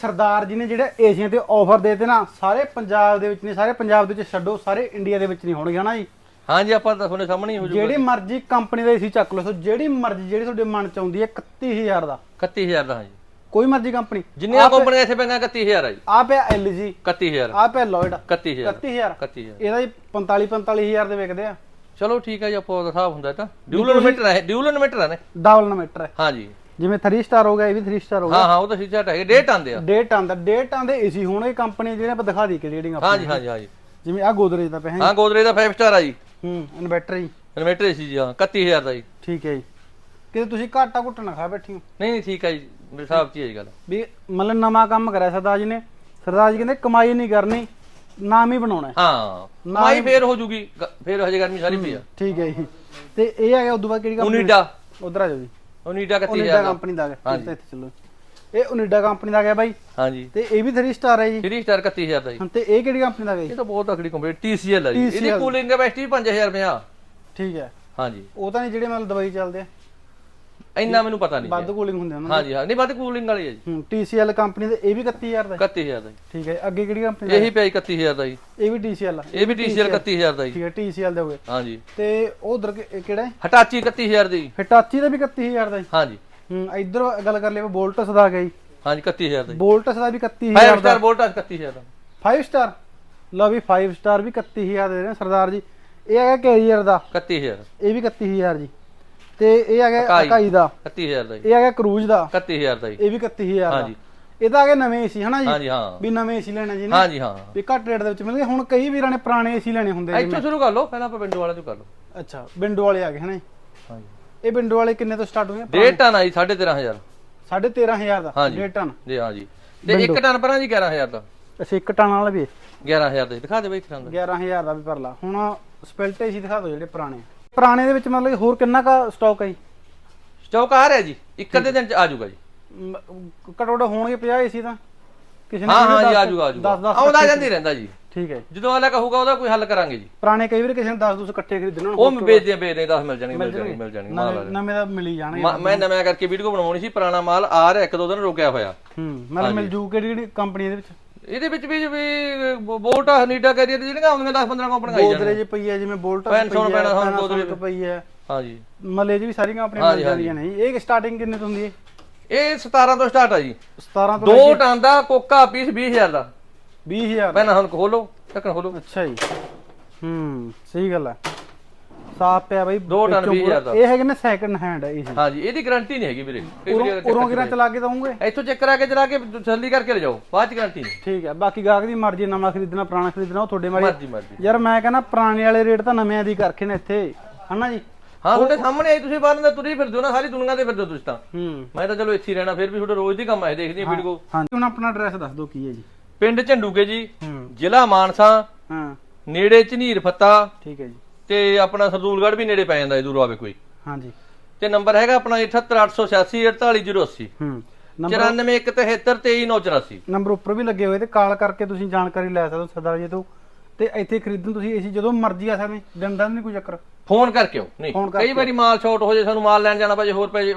ਸਰਦਾਰ ਜੀ ਨੇ ਜਿਹੜੇ ਏਸ਼ੀਆ ਤੇ ਆਫਰ ਦੇਤੇ ਨਾ ਸਾਰੇ ਪੰਜਾਬ ਦੇ ਵਿੱਚ ਨਹੀਂ ਸਾਰੇ ਪੰਜਾਬ ਦੇ ਵਿੱਚ ਛੱਡੋ ਸਾਰੇ ਇੰਡੀਆ ਦੇ ਵਿੱਚ ਨਹੀਂ ਹੋਣਗੇ ਹਨਾ ਜੀ? ਹਾਂਜੀ ਆਪਾਂ ਤਾਂ ਤੁਹਾਡੇ ਸਾਹਮਣੇ ਹੀ ਹੋ ਜੂਗਾ ਜਿਹੜੀ ਮਰਜ਼ੀ ਕੰਪਨੀ ਦਾ ਏਸੀ ਚੱਕ ਲਓ ਸੋ ਜਿਹੜੀ ਮਰਜ਼ੀ ਜਿਹੜੀ ਤੁਹਾਡੇ ਮਨ ਚ ਆਉਂਦੀ ਹੈ 31000 ਦਾ। 31000 ਦਾ ਹਾਂਜੀ। ਕੋਈ ਮਰਜ਼ੀ ਕੰਪਨੀ ਜਿੰਨੀਆਂ ਕੰਪਨੀਆਂ ਇੱਥੇ ਪੈਂਦੀਆਂ 31000 ਆ ਜੀ। ਆ ਪਿਆ LG 31000 ਆ ਪਿਆ ਲੋਇਡ 31000 31000 31000 ਇਹਦਾ ਜੀ 45 45000 ਦੇ ਵਿਕਦੇ ਆ। ਚਲੋ ਠੀਕ ਹੈ ਜੀ ਆਪੋ ਦਾ ਹਿਸਾਬ ਹੁੰਦਾ ਤਾਂ। ਡਿਊਲ ਇਨਵਰਟਰ ਹੈ ਡਿਊਲ ਇਨਵਰਟਰ ਨੇ। ਡਬਲ ਇਨਵਰਟਰ ਹੈ। ਹਾਂਜੀ। ਜਿਵੇਂ 3 ਸਟਾਰ ਹੋ ਗਿਆ ਇਹ ਵੀ 3 ਸਟਾਰ ਹੋ ਗਿਆ। ਹਾਂ ਹਾਂ ਉਹ ਤਾਂ ਸਿੱਧਾ ਹੈਗੇ ਡੇਟ ਆਂਦੇ ਆ। ਡੇਟ ਆਂਦਾ ਡੇਟ ਆਂਦੇ ਏਸੀ ਹੋਣਗੇ ਕੰਪਨੀ ਜਿਹੜੇ ਆਪਾਂ ਦਿਖਾ ਦੀ ਕਿ ਜਿਹੜੀਆਂ ਆਪਾਂ ਹਾਂਜੀ ਹਾਂਜੀ ਹਾਂਜੀ। ਜਿਵੇਂ ਆ ਗੋਦਰੇਜ ਦਾ ਪਿਆ ਹੈ। ਹਾਂ ਗੋਦਰੇ ਦਾ 5 ਸਟਾਰ ਆ ਜੀ। ਹੂੰ ਇਨਵਰਟਰ ਜੀ ਇਨਵਰਟਰ ਸੀ ਜੀ ਹਾਂ 31000 ਦਾ ਜੀ। ਠੀਕ ਹੈ ਜੀ। ਕਿਤੇ ਤੁਸੀਂ ਘਾਟਾ ਘੁੱਟ ਨਾ ਖਾ ਬੈਠੀ ਹੋ ਨਹੀਂ ਨਹੀਂ ਠੀਕ ਹੈ ਜੀ ਮੇਰੇ ਹਿਸਾਬ 'ਚ ਹੀ ਹੈ ਜੀ ਗੱਲ। ਵੀ ਮਤਲਬ ਨਵਾਂ ਕੰਮ ਕਰਿਆ ਸਰਦਾਰ ਜੀ ਨੇ। ਸਰਦਾਰ ਜੀ ਕਹਿੰਦੇ ਕਮਾਈ ਨਹੀਂ ਕਰਨੀ ਨਾਮ ਹੀ ਬਣਾਉਣਾ ਹੈ। ਹਾਂ ਮਾਈ ਫੇਰ ਹੋ ਜੂਗੀ ਗ- ਫੇਰ ਹਜੇ ਗਰਮੀ ਸਾਰੀ ਪਈ ਆ। ਠੀਕ ਹੈ ਜੀ। ਤੇ ਇਹ ਆ ਗਿਆ ਉਦੋਂ ਬਾਅਦ ਕਿਹੜੀ ਕੰਪਨੀ ਉਨੀਡਾ ਉਧਰ ਆ ਜਾਓ ਜੀ। ਉਨੀਡਾ 31000 ਓਨੀਡਾ ਦਾ ਕੰਪਨੀ ਦਾ ਗਿਆ। ਇੱਥੇ ਇੱਥੇ ਚੱਲੋ। ਇਹ ਓਨੀਡਾ ਕੰਪਨੀ ਦਾ ਗਿਆ ਬਾਈ। ਹਾਂਜੀ। ਤੇ ਇਹ ਵੀ 3 ਸਟਾਰ ਹੈ ਜੀ। 3 ਸਟਾਰ 31000 ਦਾ ਜੀ। ਹਾਂ, ਤੇ ਇਹ ਕਿਹੜੀ ਕੰਪਨੀ ਦਾ ਗਿਆ ਜੀ? ਇਹ ਤਾਂ ਬਹੁਤ ਤਕੜੀ ਕੰਪਨੀ TCL ਹੈ ਜੀ। ਇਹਦੀ TCL ਕੂਲਿੰਗ ਕੈਪੈਸਿਟੀ 5000 ਰੁਪਏ ਠੀਕ ਹੈ। ਹਾਂਜੀ। ਉਹ ਤਾਂ ਨਹੀਂ ਜਿਹੜੇ ਮਤਲਬ ਦਵਾਈ ਚੱਲਦੇ ਆ। ਇੰਨਾ ਮੈਨੂੰ ਪਤਾ ਨਹੀਂ ਵੱਧ ਕੂਲਿੰਗ ਹੁੰਦੇ ਉਹਨਾਂ ਦੇ ਹਾਂਜੀ ਹਾਂ ਨਹੀਂ ਵੱਧ ਕੂਲਿੰਗ ਵਾਲੀ ਹੈ ਜੀ ਹੂੰ TCL ਕੰਪਨੀ ਦੇ ਇਹ ਵੀ 31000 ਦਾ ਹੈ। 31000 ਦਾ ਠੀਕ ਹੈ ਅੱਗੇ ਕਿਹੜੀ ਕੰਪਨੀ ਦਾ ਇਹੀ ਪਿਆ ਜੀ 31000 ਦਾ ਜੀ ਇਹ ਵੀ TCL ਆ ਇਹ ਵੀ TCL 31000 ਦਾ ਜੀ ਠੀਕ ਹੈ TCL ਦੇ ਹੋ ਗਏ ਹਾਂਜੀ ਤੇ ਉਧਰ ਕਿਹੜਾ ਹੈ ਹਟਾਚੀ 31000 ਦੀ ਹਿਟਾਚੀ ਦਾ ਵੀ 31000 ਦਾ ਜੀ ਹਾਂਜੀ ਹੂੰ ਇਧਰ ਗੱਲ ਕਰ ਲਈਏ ਬੋਲਟਸ ਦਾ ਆ ਗਿਆ ਜੀ ਹਾਂਜੀ 31000 ਦਾ ਜੀ ਬੋਲਟਸ ਦਾ ਵੀ 5 31000 ਦਾ ਸਟਾਰ ਵੋਲਟਸ 31000 ਦਾ 5 ਸਟਾਰ ਲਓ ਵੀ 5 ਸਟਾਰ ਵੀ 31000 ਦੇ ਰਹੇ ਸਰਦਾਰ ਜੀ ਇਹ ਹੈਗਾ ਕੈਰੀਅਰ ਦਾ 31000 ਇਹ ਵੀ 31000 ਜੀ ਤੇ ਇਹ ਹੈਗਾ ਅਕਾਈ। ਅਕਾਈ ਦਾ। 31000 ਦਾ ਇਹ ਹੈਗਾ ਕਰੂਜ਼ ਦਾ। 31000 ਦਾ ਇਹ ਵੀ 31000 ਦਾ। ਹਾਂਜੀ। ਇਹ ਤਾਂ ਹੈਗੇ ਨਵੇਂ ਏਸੀ ਹਨਾ ਜੀ? ਹਾਂਜੀ ਹਾਂ। ਵੀ ਨਵੇਂ ਏਸੀ ਲੈਣਾ ਜੀ ਨੇ ਹਾਂਜੀ ਹਾਂ। ਵੀ ਘੱਟ ਰੇਟ ਦੇ ਵਿੱਚ ਮਿਲਣਗੇ। ਹੁਣ ਕਈ ਵੀਰਾਂ ਨੇ ਪੁਰਾਣੇ ਏਸੀ ਲੈਣੇ ਹੁੰਦੇ ਜੀ ਇੱਥੋਂ ਸ਼ੁਰੂ ਕਰ ਲਓ। ਪਹਿਲਾਂ ਆਪਾਂ ਵਿੰਡੋ ਵਾਲੇ ਤੋਂ ਕਰ ਲਓ। ਅੱਛਾ ਵਿੰਡੋ ਵਾਲੇ ਆ ਗਏ ਹਨਾ ਜੀ? ਹਾਂਜੀ। ਇਹ ਵਿੰਡੋ ਵਾਲੇ ਕਿੰਨੇ ਤੋਂ ਸਟਾਰਟ ਹੋਣਗੇ ਡੇਢ ਟਨ ਆ ਜੀ 13500 13500 ਦਾ। ਹਾਂਜੀ। ਡੇਢ ਟਨ। ਜੀ ਹਾਂ ਜੀ। ਤੇ ਇੱਕ ਟਨ ਪਰਾਂ ਜੀ 11000 ਦਾ। ਅੱਛਾ ਇੱਕ ਟਨ ਵਾਲਾ ਵੀ ਹੈ। 11000 ਦਾ ਦਿਖਾ ਦੇ ਬਈ ਦਾ 11000 ਦਾ ਵੀ ਪਰ ਲਾ ਹੁਣ ਸਪਿਲਟ ਏਸੀ ਦਿਖਾ ਦਿਓ ਜਿਹੜੇ ਪੁਰਾਣੇ ਪੁਰਾਣੇ ਦੇ ਵਿੱਚ ਮਤਲਬ ਕਿ ਹੋਰ ਕਿੰਨਾ ਕਾ ਸਟਾਕ ਹੈ ਜੀ? ਸਟਾਕ ਆ ਰਿਹਾ ਜੀ ਇੱਕ ਅੱਧੇ ਦਿਨ ਚ ਆ ਜਾਊਗਾ ਜੀ। ਕਟੋੜਾ ਹੋਣਗੇ 50 ਏਸੀ ਤਾਂ? ਕਿਸੇ ਨੇ ਹਾਂ ਜੀ ਦਸ- ਆ ਜਾਊਗਾ ਆ ਜਾਊਗਾ। ਦਸ- ਦਸ ਆਉਂਦਾ ਜਾਂਦੀ ਰਹਿੰਦਾ ਜੀ। ਠੀਕ ਹੈ ਜਦੋਂ ਵਾਲਾ ਕਹੂਗਾ ਉਹਦਾ ਕੋਈ ਹੱਲ ਕਰਾਂਗੇ ਜੀ। ਪੁਰਾਣੇ ਕਈ ਵਾਰ ਕਿਸੇ ਨੇ 10 200 ਇਕੱਠੇ ਖਰੀਦਣੇ ਉਹ ਵੇਚਦੇ ਵੇਚਦੇ 10 ਮਿਲ ਜਾਣਗੇ ਮਿਲ ਜਾਣਗੇ ਮਿਲ ਜਾਣਗੇ ਮਾਲ ਆ ਨਵੇਂ ਦਾ ਮਿਲੀ ਜਾਣਗੇ। ਜਾਣਾ। ਮੈਂ ਨਵਾਂ ਕਰਕੇ ਵੀਡੀਓ ਬਣਾਉਣੀ ਸੀ ਪੁਰਾਣਾ ਮਾਲ ਆ ਰਿਹਾ ਇੱਕ ਦੋ ਦਿਨ ਰੁਕਿਆ ਹੋਇਆ। ਹੂੰ ਮਤਲਬ ਮਿਲ ਜੂ ਕਿਹੜੀ ਕਿਹੜੀ ਕੰਪਨੀ ਦੇ ਵਿੱਚ? ਇਹਦੇ ਵਿੱਚ ਵੀ ਵੀ ਬੋਲਟਾ ਹਨੀਡਾ ਕੈਰੀਅਰ ਦੀ ਜਿਹੜੀਆਂ ਆਉਂਦੀਆਂ 10 15 ਕੰਪਨੀਆਂ ਆਈ ਜਾਣਗੀਆਂ ਗੋਦਰੇਜ ਪਈ ਹੈ ਜਿਵੇਂ ਬੋਲਟ Panasonic, Panasonic, ਗੋਦਰੇਜ ਪਈ ਹੈ ਹਾਂਜੀ। ਮਲੇ ਜੀ ਵੀ ਸਾਰੀਆਂ ਕੰਪਨੀਆਂ ਮਿਲ ਜਾਂਦੀਆਂ ਨੇ ਜੀ। ਇਹ ਸਟਾਰਟਿੰਗ ਕਿੰਨੇ ਤੋਂ ਹੁੰਦੀ ਹੈ? ਇਹ 17 ਤੋਂ ਸਟਾਰਟ ਆ ਜੀ। 17 ਤੋਂ ਦੋ ਟਨ ਦਾ ਕੋਕਾ ਪੀਸ 20000 ਦਾ। 20000 ਪਹਿਲਾਂ ਹੁਣ ਖੋਲੋ ਢੱਕਣ ਖੋਲੋ। ਅੱਛਾ ਜੀ। ਹੂੰ ਸਹੀ ਗੱਲ ਹੈ ਸਾਫ਼ ਪਿਆ ਬਾਈ ਦੋ ਟਨ ਵਿੱਚੋਂ ਵੀਹ ਹਜ਼ਾਰ ਪੂਰਾ- ਇਹ ਹੈਗੇ ਨੇ ਸੈਕੰਡ ਹੈਂਡ ਹੈ ਇਹ ਹਾਂਜੀ ਇਹਦੀ ਗਾਰੰਟੀ ਨਹੀਂ ਹੈਗੀ ਵੀਰੇ। ਉਰੋਂ ਵਾਰੀ ਉਰੋਂ ਕਿਰਾਂ ਚਲਾ ਕੇ ਦਵਾਂਗੇ ਇੱਥੋਂ ਚੈੱਕ ਕਰਾ ਕੇ ਚਲਾ ਕੇ ਤਸੱਲੀ ਕਰਕੇ ਲੈ ਜਾਓ ਬਾਅਦ ਚ ਗਾਰੰਟੀ ਨਹੀਂ। ਠੀਕ ਹੈ ਬਾਕੀ ਗਾਹਕ ਦੀ ਮਰਜ਼ੀ ਨਵਾਂ ਖਰੀਦਣਾ ਪੁਰਾਣਾ ਖਰੀਦਣਾ ਉਹ ਤੁਹਾਡੇ ਮਾਰੀ ਮਰਜ਼ੀ ਮਰਜ਼ੀ। ਯਾਰ ਮੈਂ ਕਹਿੰਦਾ ਪੁਰਾਣੇ ਵਾਲੇ ਰੇਟ ਤਾਂ ਨਵਿਆਂ ਦੀ ਕਰਖੇ ਨੇ ਇੱਥੇ ਹਨਾ ਜੀ? ਹਾਂ ਤੁਹਾਡੇ ਸਾਹਮਣੇ ਆਈ ਤੁਸੀਂ ਬਾਹਰ ਦਾ ਤੁਰੀ ਫਿਰਦੇ ਹੋ ਨਾ ਸਾਰੀ ਦੁਨੀਆ ਤੇ ਫਿਰਦੇ ਹੋ ਤੁਸੀਂ ਤਾਂ। ਹੂੰ। ਮੈਂ ਤਾਂ ਚਲੋ ਇੱਥੇ ਹੀ ਰਹਿਣਾ ਫਿਰ ਵੀ ਤੁਹਾਡਾ ਰੋਜ਼ ਦੀ ਕੰਮ ਹੈ ਦੇਖਦੀ ਹਾਂ ਵੀਡੀਓ। ਹਾਂਜੀ। ਹੁਣ ਆਪਣਾ ਐਡਰੈਸ ਦੱਸ ਦਿਓ ਕੀ ਹੈ ਜੀ। ਪਿੰਡ ਝੰਡੂਕੇ ਜੀ ਹੂੰ। ਜ਼ਿਲ੍ਹਾ ਮਾਨਸਾ ਹਾਂ। ਨੇੜੇ ਝਨੀਰ ਫੱਤਾ। ਠੀਕ ਹੈ ਜੀ। ਤੇ ਆਪਣਾ ਸਰਦੂਲਗੜ੍ਹ ਵੀ ਨੇੜੇ ਪੈ ਜਾਂਦਾ ਇਹ ਦੂਰੋਂ ਆਵੇ ਕੋਈ। ਹਾਂਜੀ। ਤੇ ਨੰਬਰ ਹੈਗਾ ਆਪਣਾ 78886 48080 ਹੂੰ। ਨੰਬਰ 9413232984 ਨੰਬਰ ਉੱਪਰ ਵੀ ਲੱਗੇ ਹੋਏ ਤੇ ਕਾਲ ਕਰਕੇ ਤੁਸੀਂ ਜਾਣਕਾਰੀ ਲੈ ਸਕਦੇ ਹੋ ਸਰਦਾਰ ਜੀ ਤੋਂ। ਤੇ ਇੱਥੇ ਖਰੀਦਣ ਤੁਸੀਂ ਏਸੀ ਜਦੋਂ ਮਰਜ਼ੀ ਆ ਸਕਦੇ ਦਿਨ ਦਾ ਨਹੀਂ ਕੋਈ ਚੱਕਰ। ਫੋਨ ਕਰਕੇ ਆਓ। ਨਹੀਂ ਕਈ ਵਾਰੀ ਮਾਲ ਸ਼ਾਰਟ ਹੋ ਜਾਏ ਸਾਨੂੰ ਮਾਲ ਲੈਣ ਜਾਣਾ ਪਏ ਹੋਰ ਪਏ ਜੇ,